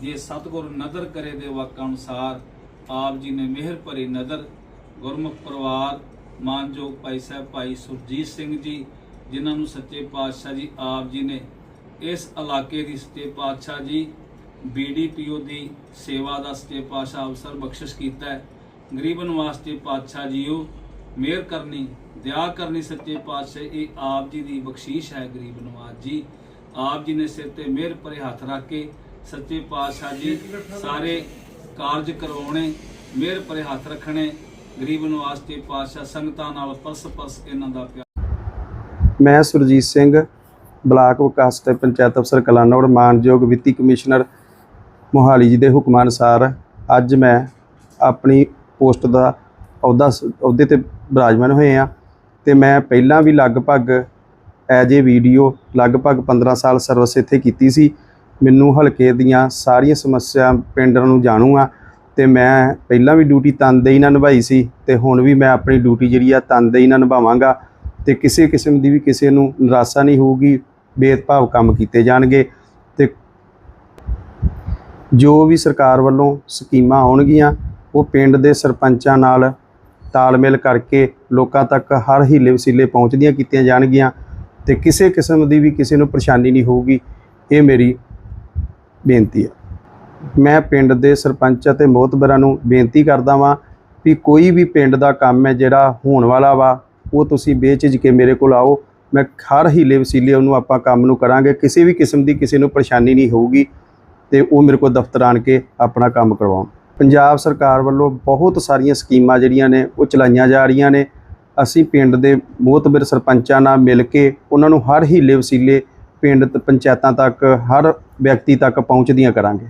ਜੇ ਸਤਿਗੁਰ ਨਦਰ ਕਰੇ ਦੇ ਵਾਕਾਂ ਅਨੁਸਾਰ, ਆਪ ਜੀ ਨੇ ਮਿਹਰ ਭਰੀ ਨਦਰ, ਗੁਰਮੁਖ ਪਰਿਵਾਰ, ਮਾਨਯੋਗ ਭਾਈ ਸਾਹਿਬ, ਭਾਈ ਸੁਰਜੀਤ ਸਿੰਘ ਜੀ, ਜਿਨ੍ਹਾਂ ਨੂੰ ਸੱਚੇ ਪਾਤਸ਼ਾਹ ਜੀ ਆਪ ਜੀ ਨੇ ਇਸ ਇਲਾਕੇ ਦੀ ਸੱਚੇ ਪਾਤਸ਼ਾਹ ਜੀ ਬੀਡੀਪੀਓ ਦੀ ਸੇਵਾ ਦਾ ਸੱਚੇ ਪਾਤਸ਼ਾਹ ਅਵਸਰ ਬਖਸ਼ਿਸ਼ ਕੀਤਾ ਹੈ। ਗਰੀਬਨ ਵਾਸਤੇ ਪਾਤਸ਼ਾਹ ਜੀਓ, ਮਿਹਰ ਕਰਨੀ, ਦਇਆ ਕਰਨੀ ਸੱਚੇ ਪਾਤਸ਼ਾਹ ਇਹ ਆਪ ਜੀ ਦੀ ਬਖਸ਼ੀਸ਼ ਹੈ ਗਰੀਬ ਨਵਾਜ਼ ਜੀ। ਆਪ ਜੀ ਨੇ ਸਿਰ ਤੇ ਮਿਹਰ ਭਰੇ ਹੱਥ ਰੱਖ ਕੇ ਸੱਚੇ ਪਾਤਸ਼ਾਹ ਜੀ, ਸਾਰੇ ਕਾਰਜ ਕਰਵਾਉਣੇ, ਮਿਹਰ ਭਰੇ ਹੱਥ ਰੱਖਣੇ, ਗਰੀਬ ਨਵਾਜ਼ ਪਾਤਸ਼ਾਹ ਸੰਗਤਾਂ ਨਾਲ ਪਰਸ ਪਰਸ ਇਹਨਾਂ ਦਾ ਪਿਆਰ। ਮੈਂ ਸੁਰਜੀਤ ਸਿੰਘ, ਬਲਾਕ ਵਿਕਾਸ ਤੇ ਪੰਚਾਇਤ ਅਫਸਰ ਕਲਾਨੌਰ ਮਾਨਯੋਗ ਵਿੱਤੀ ਕਮਿਸ਼ਨਰ ਮੋਹਾਲੀ ਜੀ ਦੇ ਹੁਕਮਾਂ ਅਨੁਸਾਰ ਅੱਜ ਮੈਂ ਆਪਣੀ ਪੋਸਟ ਦਾ ਅਹੁਦਾ ਸ- ਅਹੁਦੇ ਤੇ ਬਿਰਾਜਮਾਨ ਹੋਏ ਆ ਤੇ ਮੈਂ ਪਹਿਲਾਂ ਵੀ ਲਗਭਗ ਐਜ ਏ ਵੀਡੀਓ ਲਗਭਗ 15 ਸਾਲ ਸਰਵਿਸ ਇੱਥੇ ਕੀਤੀ ਸੀ। ਮੈਨੂੰ ਹਲਕੇ ਦੀਆਂ ਸਾਰੀਆਂ ਸਮੱਸਿਆ ਪਿੰਡਾਂ ਨੂੰ ਜਾਣੂ ਆ ਤੇ ਮੈਂ ਪਹਿਲਾਂ ਵੀ ਡਿਊਟੀ ਤਨਦੇਹੀ ਨਾਲ ਨਿਭਾਈ ਸੀ ਤੇ ਹੁਣ ਵੀ ਮੈਂ ਆਪਣੀ ਡਿਊਟੀ ਜਿਹੜੀ ਆ ਤਨਦੇਹੀ ਨਾਲ ਨਿਭਾਵਾਂਗਾ ਤੇ ਕਿਸੇ ਕਿਸਮ ਦੀ ਵੀ ਕਿਸੇ ਨੂੰ ਨਿਰਾਸ਼ਾ ਨਹੀਂ ਹੋਊਗੀ, ਭੇਦਭਾਵ ਕੰਮ ਕੀਤੇ ਜਾਣਗੇ ਤੇ ਜੋ ਵੀ ਸਰਕਾਰ ਵੱਲੋਂ ਸਕੀਮਾਂ ਆਉਣਗੀਆਂ, ਉਹ ਪਿੰਡ ਦੇ ਸਰਪੰਚਾਂ ਨਾਲ ਤਾਲਮੇਲ ਕਰਕੇ ਲੋਕਾਂ ਤੱਕ ਹਰ ਹੀਲੇ ਵਸੀਲੇ ਪਹੁੰਚਦੀਆਂ ਕੀਤੀਆਂ ਜਾਣਗੀਆਂ ਤੇ ਕਿਸੇ ਕਿਸਮ ਦੀ ਵੀ ਕਿਸੇ ਨੂੰ ਪਰੇਸ਼ਾਨੀ ਨਹੀਂ ਹੋਊਗੀ, ਇਹ ਮੇਰੀ ਬੇਨਤੀ ਹੈ। ਮੈਂ ਪਿੰਡ ਦੇ ਸਰਪੰਚ ਅਤੇ ਮੋਹਤਬਰਾਂ ਨੂੰ ਬੇਨਤੀ ਕਰਦਾ ਵਾਂ ਵੀ ਕੋਈ ਵੀ ਪਿੰਡ ਦਾ ਕੰਮ ਹੈ ਜਿਹੜਾ ਹੋਣ ਵਾਲਾ ਵਾ, ਉਹ ਤੁਸੀਂ ਬੇਝਿਜਕ ਕੇ ਮੇਰੇ ਕੋਲ ਆਓ। ਮੈਂ ਹਰ ਹੀਲੇ ਵਸੀਲੇ ਉਹਨੂੰ ਆਪਾਂ ਕੰਮ ਨੂੰ ਕਰਾਂਗੇ। ਕਿਸੇ ਵੀ ਕਿਸਮ ਦੀ ਕਿਸੇ ਨੂੰ ਪਰੇਸ਼ਾਨੀ ਨਹੀਂ ਹੋਊਗੀ ਤੇ ਉਹ ਮੇਰੇ ਕੋਲ ਦਫ਼ਤਰ ਆਣ ਕੇ ਆਪਣਾ ਕੰਮ ਕਰਵਾਉਣ। ਪੰਜਾਬ ਸਰਕਾਰ ਵੱਲੋਂ ਬਹੁਤ ਸਾਰੀਆਂ ਸਕੀਮਾਂ ਜਿਹੜੀਆਂ ਨੇ, ਉਹ ਚਲਾਈਆਂ ਜਾ ਰਹੀਆਂ ਨੇ। ਅਸੀਂ ਪਿੰਡ ਦੇ ਮੋਹਤਬਰ ਸਰਪੰਚਾਂ ਨਾਲ ਮਿਲ ਕੇ ਉਹਨਾਂ ਨੂੰ ਹਰ ਹੀਲੇ ਵਸੀਲੇ ਪਿੰਡ ਪੰਚਾਇਤਾਂ ਤੱਕ ਹਰ ਵਿਅਕਤੀ ਤੱਕ ਪਹੁੰਚਦੀਆਂ ਕਰਾਂਗੇ।